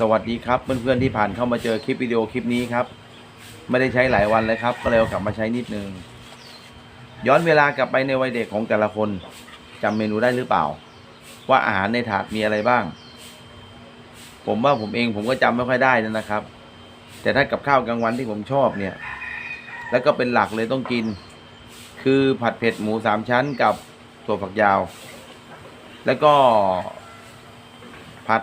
สวัสดีครับเพื่อนๆที่ผ่านเข้ามาเจอคลิปวิดีโอคลิปนี้ครับ ไม่ได้ใช้หลายวันเลยครับ ก็เลยเอากลับมาใช้นิดนึง ย้อนเวลากลับไปในวัยเด็กของแต่ละคนจำเมนูได้หรือเปล่า ว่าอาหารในถาดมีอะไรบ้าง ผมว่าผมเองผมก็จำไม่ค่อยได้นะครับ แต่ถ้ากับข้าวกลางวันที่ผมชอบเนี่ย แล้วก็เป็นหลักเลยต้องกิน คือผัดเผ็ดหมูสามชั้นกับถั่วฝักยาว แล้วก็ผัด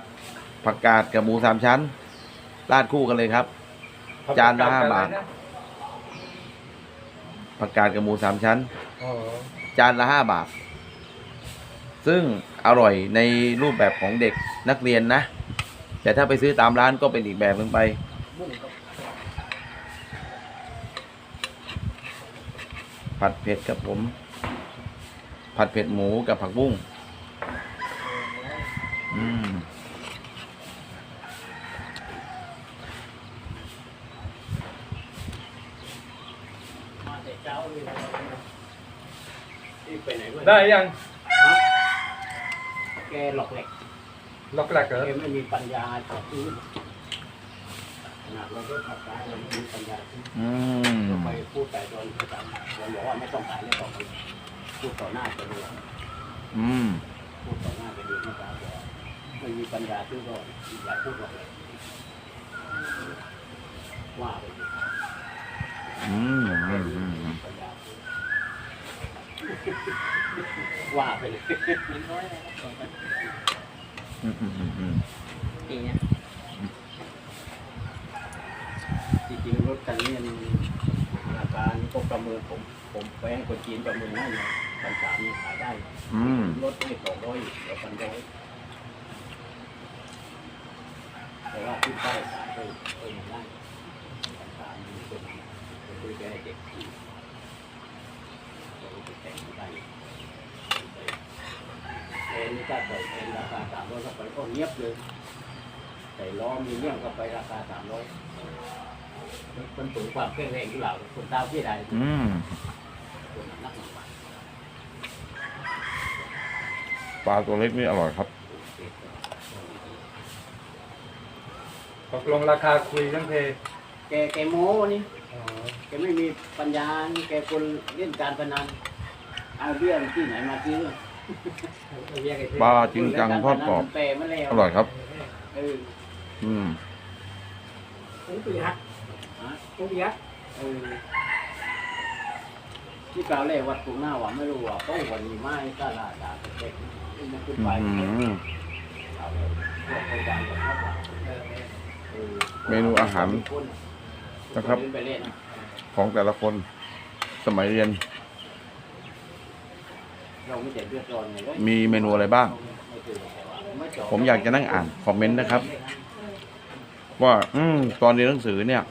ผักกาดกับหมูสามชั้น ราดคู่กันเลยครับ จานละห้าบาท ผักกาดกับหมูสามชั้นอ๋อจานละห้าบาท ซึ่งอร่อยในรูปแบบของเด็กนักเรียนนะ แต่ถ้าไปซื้อตามร้านก็เป็นอีกแบบหนึ่งไป ผัดเผ็ดกับผม ผัดเผ็ดหมูกับผักบุ้ง อืม มาแต่เช้าเลยที่ ไปไหนวะได้ยังฮะแกหลอกเหล็กล็อกแรกเหรอแกไม่มีปัญญาจะซื้อขนาดเราก็ขับได้เราไม่มีปัญญาซื้ออืมเราไปพูดแต่โดนประจำเราบอกว่าไม่ต้องขายไม่ต้องขายพูดต่อหน้าจะดูอืมพูดต่อหน้าจะดูไม่กล้าบอกไม่มีปัญญาซื้อก็อย่าพูดหรอกเลยว่าไปดิอืมอืมอืมปัญญาซื้อ ว่าไปเลยอืมอืมอืมอืมจริงเนี่ยจริงๆรถคันนี้มันราคานี่ก็ประเมินผมผมแพงคนจีนประเมินให้เลยพันสามนี่ขายได้อืมรถไม่สองร้อยเดี๋ยวพันร้อยแต่ว่าที่ใต้ขายก็เออได้พันสามนี่เป็นเป็นด้วยแค่เด็กที่ เราไปแต่ไม่ได้เอ็นนี่าใส่เอ็นราคาสามร้อยเข้าไปก็เงียบเลยใส่ล้อมีเรื่องเข้าไปราคาสามร้อยมันสูงความแข็งแรงที่เราคนเท้าที่ใดอืมคนนักหนาปลาตัวเล็กนี่อร่อยครับตกลงราคาคุยทั้งเพแกแกโม้นี่แกไม่มีปัญญาแกคนเล่นการพนัน เอาเบี้ยที่ไหนมาซื้อปลาจริงจังทอดกรอบ แปลมาแล้วอร่อยครับ เอออืมผมปีฮักฮะผมปีฮักเออที่กล่าวเลยวัดปูหน้าว่าไม่รู้ว่าต้องวันนี้ไม่ก็ลาดาเด็กมันขึ้นไปอืมเอาเลยพวกคนดังกับเขาว่าเออเมนูอาหาร นะครับ ไปเล่น ของแต่ละคนสมัยเรียน เราไม่แต่เดือดร้อนไงเลยมีเมนูอะไรบ้างผมอยากจะนั่งอ่านคอมเมนต์นะครับ ว่าอืมตอนเรียนหนังสือเนี่ย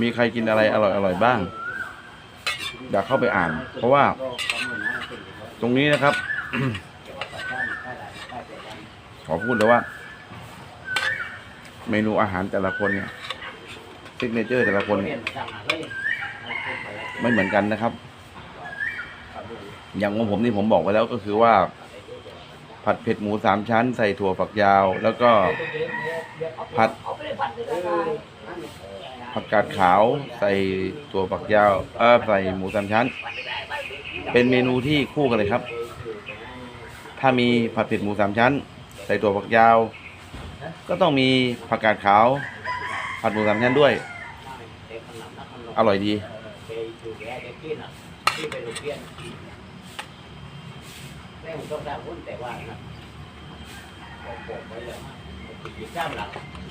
มีใครกินอะไรอร่อยอร่อยบ้าง อยากเข้าไปอ่าน เพราะว่า ตรงนี้นะครับ ขอพูดเลยว่า เมนูอาหารแต่ละคนเนี่ยซิกเนเจอร์แต่ละคนเนี่ยไม่เหมือนกันนะครับ อย่างของผมนี่ผมบอกไว้แล้วก็คือว่า ผัดเผ็ดหมูสามชั้น ใส่ถั่วฝักยาว แล้วก็ผัดผักกาดขาวใส่ถั่วฝักยาวเออใส่หมูสามชั้น เป็นเมนูที่คู่กันเลยครับ ถ้ามีผัดเผ็ดหมูสามชั้น ใส่ถั่วฝักยาว ก็ต้องมีผักกาดขาว ผัดหมูสามชั้นด้วย อร่อยดี แม่ผมต้องได้หุ้นแต่ว่านะผมบอกไปเลยว่าติดจ้ามหลัก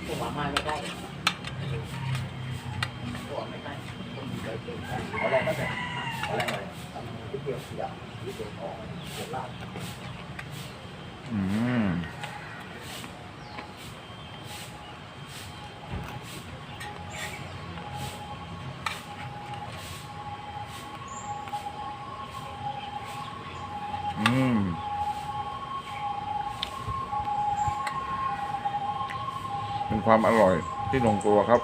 ผมมาไม้ไม่ได้ผมไม่ได้ผมเคยเจอเอาอะไรก็ได้เอาอะไรมาทำที่เกี่ยวอย่างที่เกี่ยวออกเดียวลาบอืม ความอร่อยที่ลงตัวครับ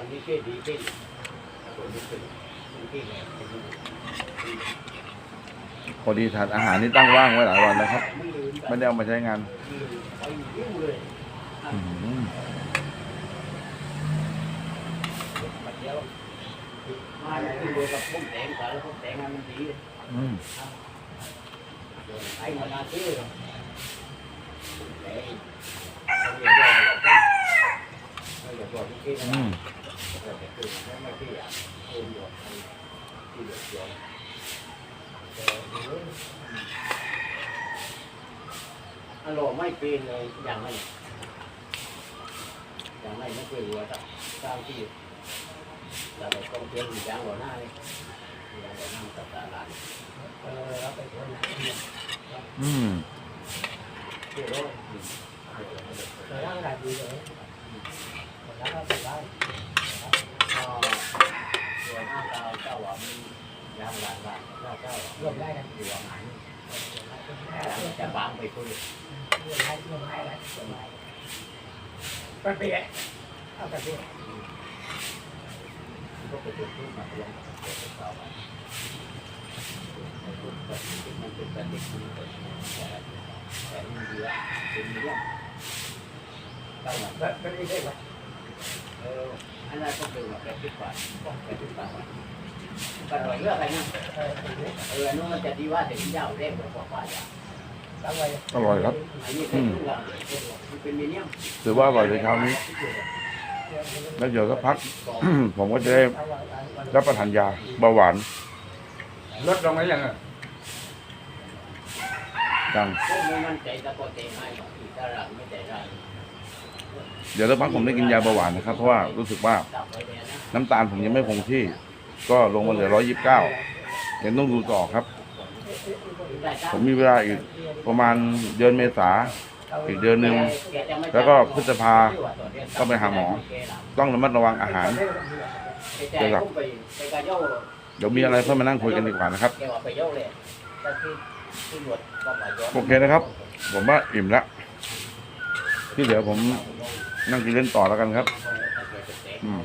ตอนนี้ก้ดีขึ้นตัวนี้ขึ้นมันเก้นยังไงพอดีถาดอาหารนี่ตั้งว่างไว้หลายวันแล้วครับ ไม่ได้เอามาใช้งานเลยอื้อหือมาเดียวมาที่เบอร์กับพุ่งแตงสารพุ่งแตงมันดีอืมไอ้มานาซื้อแตง อืมอยดที่เหลือเดียวอารมณ์ไม่เป็นเลยอย่างไม่อย่างไม่ไม่เคยรู้ว่าตามที่เราต้องเตรียมอย่างหัวหน้าเลยอย่างหัวหน้าตัดตาลาดเออรับไปคนอืมเที่ยวร่างกายดีเลย แล้วก็สบายก็หัวหน้าเราเจ้าว่ามียางหลานหลานเจ้าเจ้ารวมได้กันอยู่อาหารจะบางไปคุยรวมได้รวมได้แล้วสบายกระเปียเอากระเปียก็ไปจุดทูบมาเรียนเกิดเจ้ามันเป็นปฏิทินแต่มันเยอะเป็นเรื่องเจ้าหน้าแบบไม่ได้ว่าเอออันนั้นก็คือแบบคิดว่าแปดสิบบาทก็รวยเลือกอะไรนะเออเออนู้นมันจะดีว่าถึงเจ้าเร่งกว่าว่าอย่างตั้งไว้อร่อยครับ อันนี้เป็นทุกอย่างมันเป็นมีเนียมถือว่าอร่อยเลยเช้านี้ แล้วเดี๋ยวสักพัก ผมก็จะได้รับประทานยาเบาหวานลดลงไหมยังอะจัง พวกนี้มันใจตะโกนเตะให้อีกตลาดไม่ใจร้าย เดี๋ยวสักพักผมได้กินยาเบาหวานนะครับ เพราะว่ารู้สึกว่าจับไว้เนี่ยนะน้ำตาลผมยังไม่คงที่ ก็ลงมาเหลือร้อยยี่สิบเก้ายังต้องดูต่อครับ ผมมีเวลาอีกประมาณเดือนเมษาอีกเดือนหนึ่งแล้วก็พฤษภาก็ไปหาหมอ ต้องระมัดระวังอาหารเดี๋ยวแบบเดี๋ยวมีอะไรค่อยมานั่งคุยกันดีกว่านะครับ โอเคนะครับ ผมว่าอิ่มและที่เหลือผม นั่งกินเล่นต่อแล้วกันครับ อืม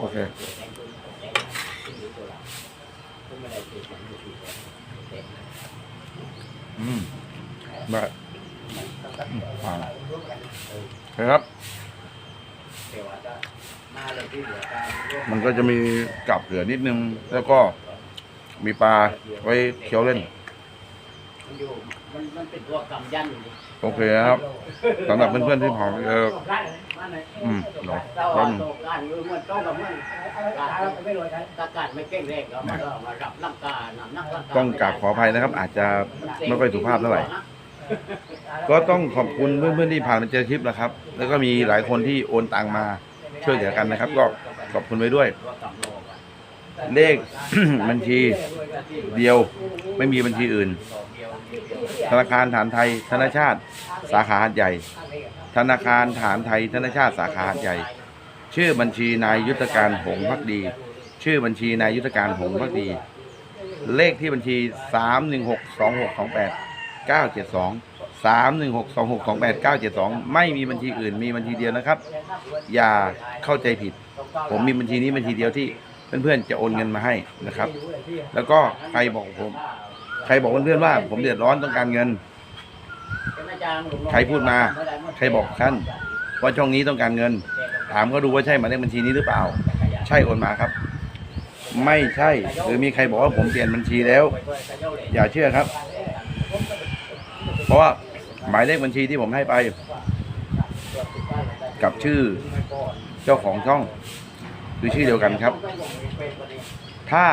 โอเคอยู่ตัวเราก็ไม่ได้ติดมันอยู่ที่แดงอืมได้ผ่านโอเครับ มันก็จะมีกับเหลือนิดนึง แล้วก็ มีปลาไว้เคี้ยวเล่น มันอยู่มันมันเป็นตัวกำยันอยู่โอเคนะครับสำหรับเพื่อนๆที่ผมเออมันไหนอืมเดี๋ยวเรานึงตกการมือมันต้องกับมันตาการไม่เก่งแรงเรามามารับร่างกายนำนักร่างกายต้องกราบขออภัยนะครับ อาจจะไม่ค่อยสุภาพเท่าไหร่ ก็ต้องขอบคุณเพื่อนๆที่ผ่านมาเจอคลิปนะครับ แล้วก็มีหลายคนที่โอนตังมาช่วยเหลือกันนะครับ ก็ขอบคุณไว้ด้วย เลข บัญชีเดียวไม่มีบัญชีอื่น ธนาคารฐานไทย ธนชาติ สาขาหาดใหญ่ ธนาคารฐานไทย ธนชาติสาขาหาดใหญ่ ชื่อบัญชีนายยุทธการหงพักดี ชื่อบัญชีนายยุทธการหงพักดี เลขที่บัญชีสามหนึ่งหกสองหกสองแปดเก้าเจ็ดสองสามหนึ่งหกสองหกสองแปดเก้าเจ็ดสองไม่มีบัญชีอื่นมีบัญชีเดียวนะครับ อย่าเข้าใจผิด ผมมีบัญชีนี้บัญชีเดียวที่ เพื่อนๆจะโอนเงินมาให้นะครับ แล้วก็ใครบอกผม ใครบอกเพื่อนๆว่า ผมเดือดร้อนต้องการเงิน ใครพูดมา ใครบอกท่านว่าช่องนี้ต้องการเงิน ถามก็ดูว่าใช่หมายเลขบัญชีนี้หรือเปล่า ใช่โอนมาครับ ไม่ใช่ หรือมีใครบอกว่าผมเปลี่ยนบัญชีแล้ว อย่าเชื่อครับ เพราะว่าหมายเลขบัญชีที่ผมให้ไป กับชื่อเจ้าของช่อง คือชื่อเดียวกันครับ ถ้า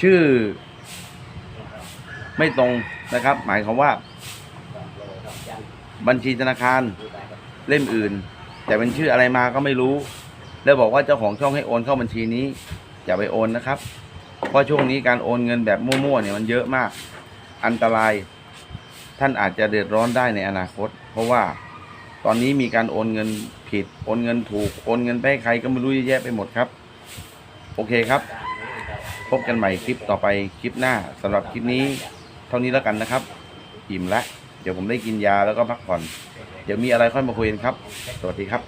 ชื่อ ไม่ตรงนะครับ หมายความว่า บัญชีธนาคารเล่มอื่น แต่เป็นชื่ออะไรมาก็ไม่รู้ แล้วบอกว่าเจ้าของช่องให้โอนเข้าบัญชีนี้อย่าไปโอนนะครับ เพราะช่วงนี้การโอนเงินแบบมั่วๆเนี่ยมันเยอะมาก อันตราย ท่านอาจจะเดือดร้อนได้ในอนาคต เพราะว่า ตอนนี้มีการโอนเงินผิด โอนเงินถูก โอนเงินไปให้ใครก็ไม่รู้เยอะแยะไปหมดครับ โอเคครับ พบกันใหม่คลิปต่อไปคลิปหน้าสำหรับคลิปนี้ เท่านี้แล้วกันนะครับ อิ่มละ เดี๋ยวผมได้กินยาแล้วก็พักผ่อน เดี๋ยวมีอะไรค่อยมาคุยกันครับ สวัสดีครับ